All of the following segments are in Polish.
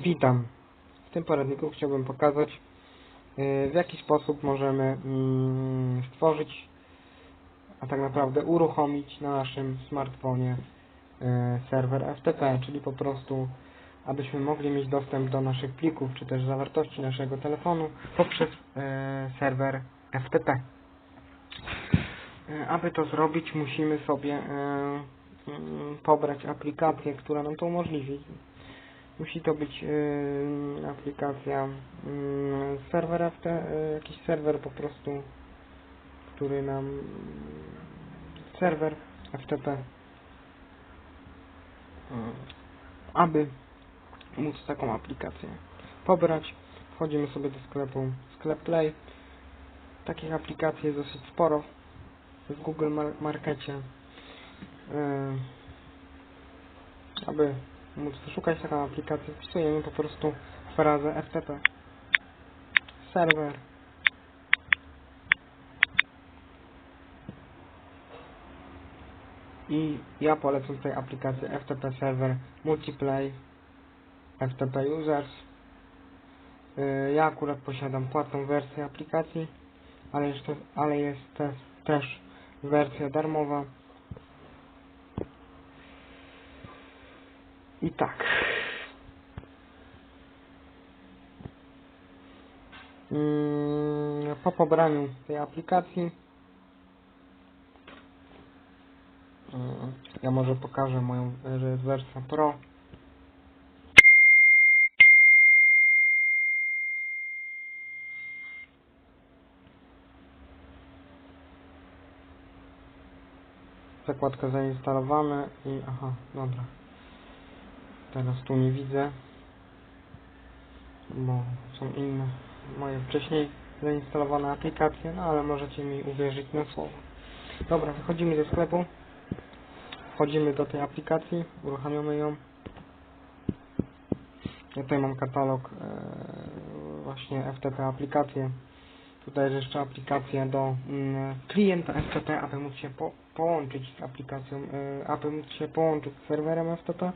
Witam. W tym poradniku chciałbym pokazać, y, w jaki sposób możemy mm, stworzyć, a tak naprawdę uruchomić na naszym smartfonie y, serwer FTP, czyli po prostu, abyśmy mogli mieć dostęp do naszych plików, czy też zawartości naszego telefonu poprzez y, serwer FTP. Aby to zrobić, musimy sobie pobrać aplikację, która nam to umożliwi. Musi to być yy, aplikacja yy, serwer FT, yy, jakiś serwer po prostu, który nam serwer FTP yy, aby móc taką aplikację pobrać wchodzimy sobie do sklepu sklep Play. Takich aplikacji jest dosyć sporo w Google Mar Markecie. Yy, aby móc wyszukać taką aplikację, wpisujemy po prostu frazę FTP serwer. I ja polecam tutaj aplikację FTP serwer Multiplay FTP Users. Yy, ja akurat posiadam płatną wersję aplikacji ale, ale jest też wersja darmowa I tak. Mm, Po pobraniu tej aplikacji mm, ja może pokażę moją, wersja Pro. Zakładka zainstalowana i aha, dobra. Teraz tu nie widzę, bo są inne moje wcześniej zainstalowane aplikacje, no ale możecie mi uwierzyć na słowo. Dobra, wychodzimy ze sklepu, wchodzimy do tej aplikacji, uruchamiamy ją. Ja tutaj mam katalog e, właśnie FTP aplikacje. Tutaj jest jeszcze aplikacja do mm, klienta FTP, aby móc się po, połączyć z aplikacją, e, aby móc się połączyć z serwerem FTP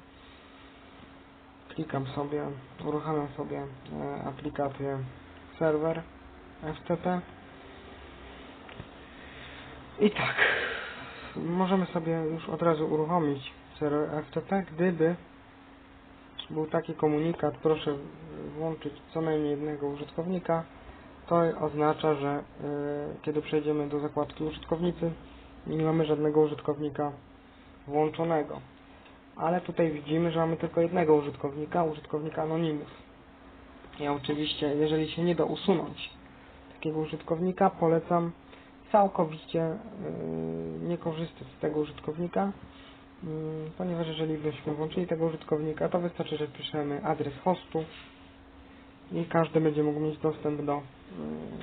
klikam sobie, uruchamiam sobie e, aplikację serwer FTP i tak. Możemy sobie już od razu uruchomić serwer FTP, gdyby był taki komunikat, proszę włączyć co najmniej jednego użytkownika. To oznacza, że e, kiedy przejdziemy do zakładki użytkownicy nie mamy żadnego użytkownika włączonego ale tutaj widzimy, że mamy tylko jednego użytkownika, użytkownika Anonymous. Ja oczywiście, jeżeli się nie da usunąć takiego użytkownika, polecam całkowicie yy, nie korzystać z tego użytkownika, yy, ponieważ jeżeli byśmy włączyli tego użytkownika, to wystarczy, że wpiszemy adres hostu i każdy będzie mógł mieć dostęp do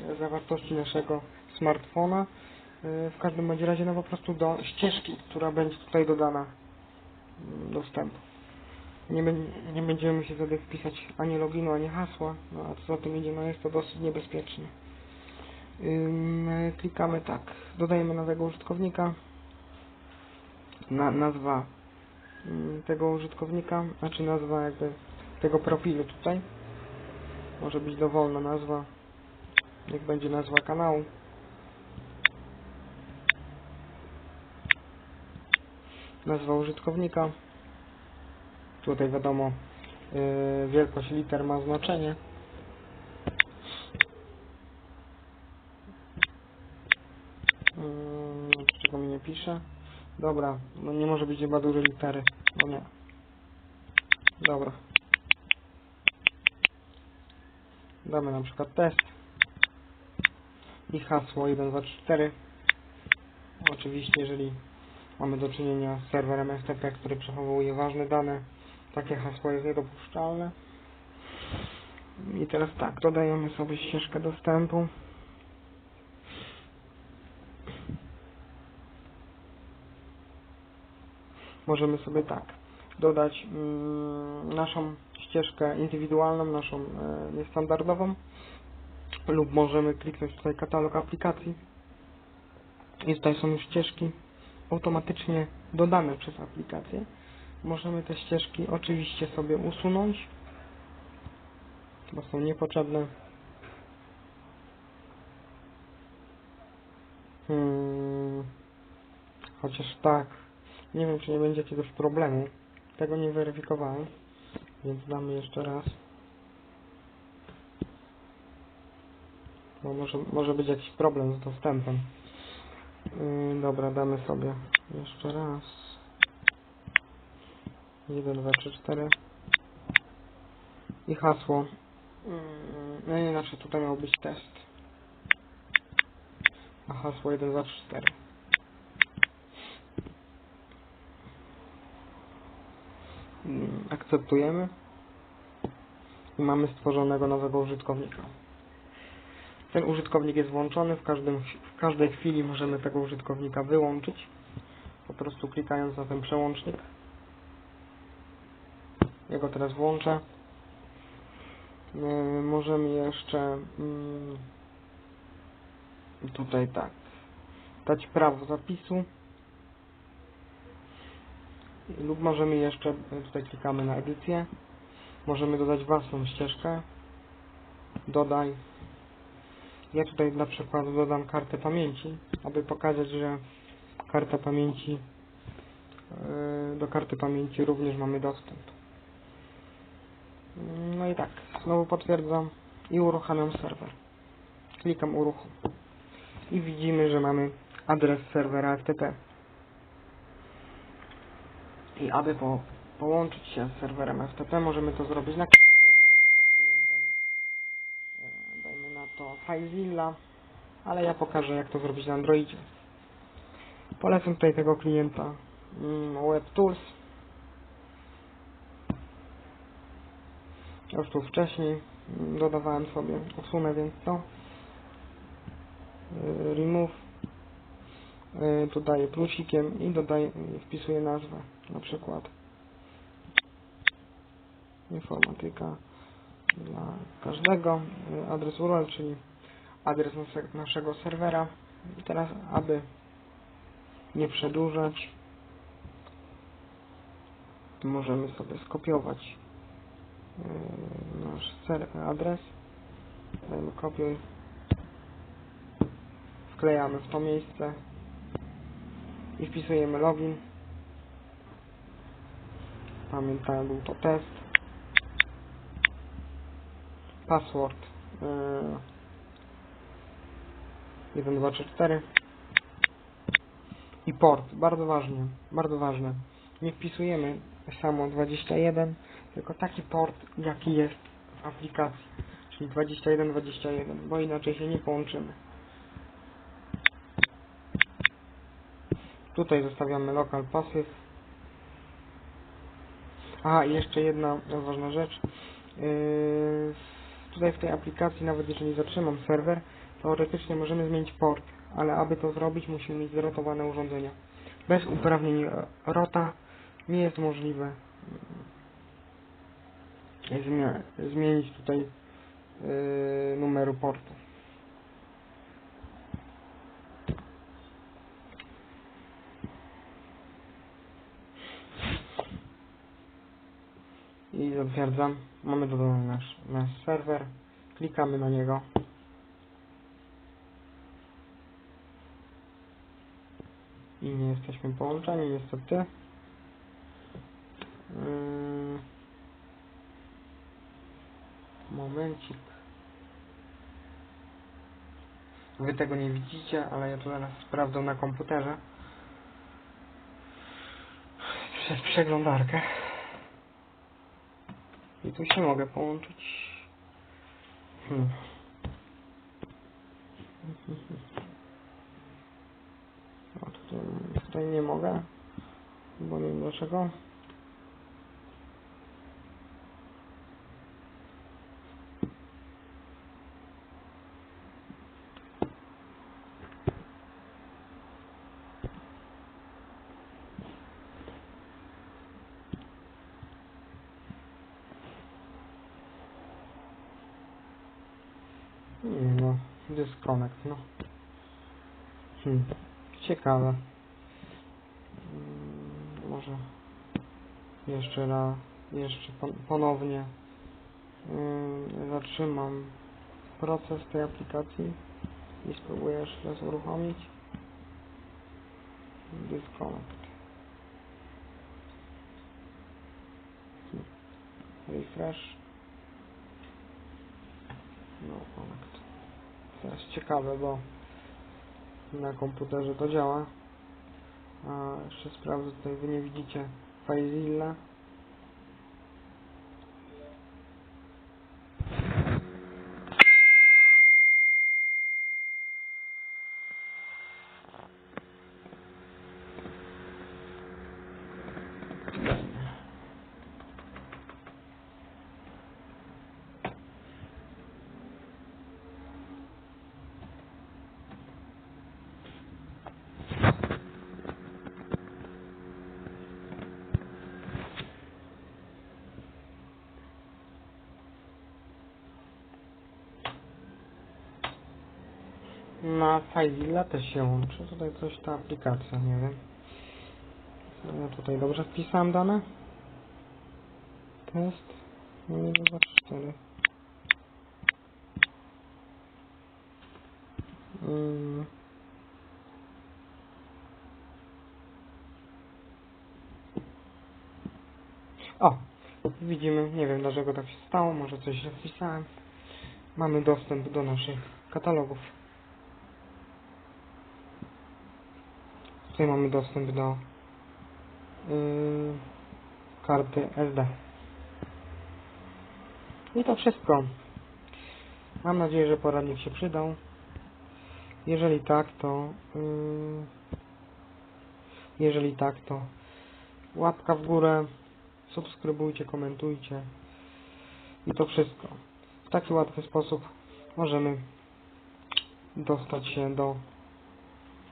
yy, zawartości naszego smartfona. W każdym razie, no po prostu do ścieżki, która będzie tutaj dodana dostępu. Nie, nie będziemy musieli sobie wpisać ani loginu, ani hasła, no a co za tym idzie, no jest to dosyć niebezpieczne. Klikamy tak, dodajemy nowego użytkownika, na, nazwa tego użytkownika, znaczy nazwa jakby tego profilu tutaj, może być dowolna nazwa, niech będzie nazwa kanału. Nazwa użytkownika. Tutaj wiadomo, yy, wielkość liter ma znaczenie. Yy, czego mi nie pisze? Dobra, no nie może być chyba duże litery. No nie. Dobra. Damy na przykład test. I hasło 1, 2, 3, 4. Oczywiście, jeżeli mamy do czynienia z serwerem FTP, który przechowuje ważne dane. Takie hasło jest niedopuszczalne. I teraz tak, dodajemy sobie ścieżkę dostępu. Możemy sobie tak dodać mm, naszą ścieżkę indywidualną, naszą e, niestandardową lub możemy kliknąć tutaj katalog aplikacji i tutaj są już ścieżki automatycznie dodane przez aplikację. Możemy te ścieżki oczywiście sobie usunąć bo są niepotrzebne. Hmm. Chociaż tak, nie wiem czy nie będzie jakiegoś problemu. Tego nie weryfikowałem, więc damy jeszcze raz. Bo może, może być jakiś problem z dostępem. Yy, dobra, damy sobie jeszcze raz. 1, 2, 3, 4. I hasło. Yy, no nie, znaczy tutaj miał być test. A hasło 1, 2, 3, 4. Mm, Akceptujemy. I mamy stworzonego nowego użytkownika. Ten użytkownik jest włączony, w, każdym, w każdej chwili możemy tego użytkownika wyłączyć. Po prostu klikając na ten przełącznik. Ja go teraz włączę. Yy, możemy jeszcze mm, tutaj tak dać prawo zapisu lub możemy jeszcze yy, tutaj klikamy na edycję możemy dodać własną ścieżkę dodaj ja tutaj dla przykładu dodam kartę pamięci aby pokazać, że karta pamięci yy, do karty pamięci również mamy dostęp no i tak, znowu potwierdzam i uruchamiam serwer. Klikam uruchom. I widzimy, że mamy adres serwera FTP. I aby po, połączyć się z serwerem FTP, możemy to zrobić na przykład klientem. E, dajmy na to FileZilla, ale ja pokażę jak to zrobić na Androidzie. Polecam tutaj tego klienta mm, WebTools. Już tu wcześniej mm, dodawałem sobie, usunę więc to. Yy, Remove. Tu daję plusikiem i dodaję, i wpisuję nazwę. Na przykład informatyka dla każdego. Adres URL, czyli adres nasze- naszego serwera. I teraz, aby nie przedłużać, możemy sobie skopiować Yy, nasz adres. Dajmy kopiuj. Wklejamy w to miejsce i wpisujemy login. Pamiętam, był to test. Password. Yy, 1, 2, 3, 4. I port. Bardzo ważnie. Bardzo ważne. Nie wpisujemy samo 21 tylko taki port, jaki jest w aplikacji, czyli 2121, bo inaczej się nie połączymy. Tutaj zostawiamy local passive. A, i jeszcze jedna ważna rzecz. Yy, tutaj w tej aplikacji, nawet jeżeli zatrzymam serwer, teoretycznie możemy zmienić port, ale aby to zrobić, musimy mieć zrotowane urządzenia. Bez uprawnień ROTA nie jest możliwe zmienić tutaj yy, numeru portu. I zatwierdzam. Mamy dodany nasz, nasz serwer. Klikamy na niego. I nie jesteśmy połączeni niestety. Yy. Momencik. Wy tego nie widzicie, ale ja to zaraz sprawdzę na komputerze. Przez przeglądarkę. I tu się mogę połączyć. Hmm. O, tutaj, nie mogę. Bo nie wiem dlaczego. Nie no, dysconnect, no. Hmm. Ciekawe. Mm, Może jeszcze raz, jeszcze pon ponownie mm, zatrzymam proces tej aplikacji i spróbuję jeszcze raz uruchomić. Disconnect. Refresh. No connect. Teraz ciekawe, bo na komputerze to działa. A jeszcze sprawdzę tutaj, wy nie widzicie FileZilla. Na FileZilla też się łączy. Tutaj coś ta aplikacja, nie wiem. Ja tutaj dobrze wpisałem dane. Test. No i 24. Mm. O! Widzimy, nie wiem dlaczego tak się stało, może coś wpisałem. Mamy dostęp do naszych katalogów. Tutaj mamy dostęp do yy, karty SD. I to wszystko. Mam nadzieję, że poradnik się przydał. Jeżeli tak, to yy, jeżeli tak, to łapka w górę, subskrybujcie, komentujcie. I to wszystko. W taki łatwy sposób możemy dostać się do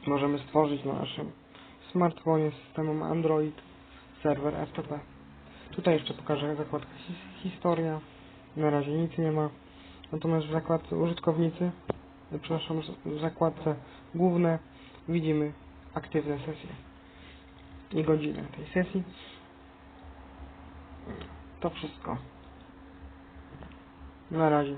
możemy stworzyć na naszym smartfonie systemem Android serwer FTP. Tutaj jeszcze pokażę zakładkę his- historia. Na razie nic nie ma. Natomiast w zakładce użytkownicy, przepraszam, w zakładce główne widzimy aktywne sesje i godzinę tej sesji. To wszystko. Na razie.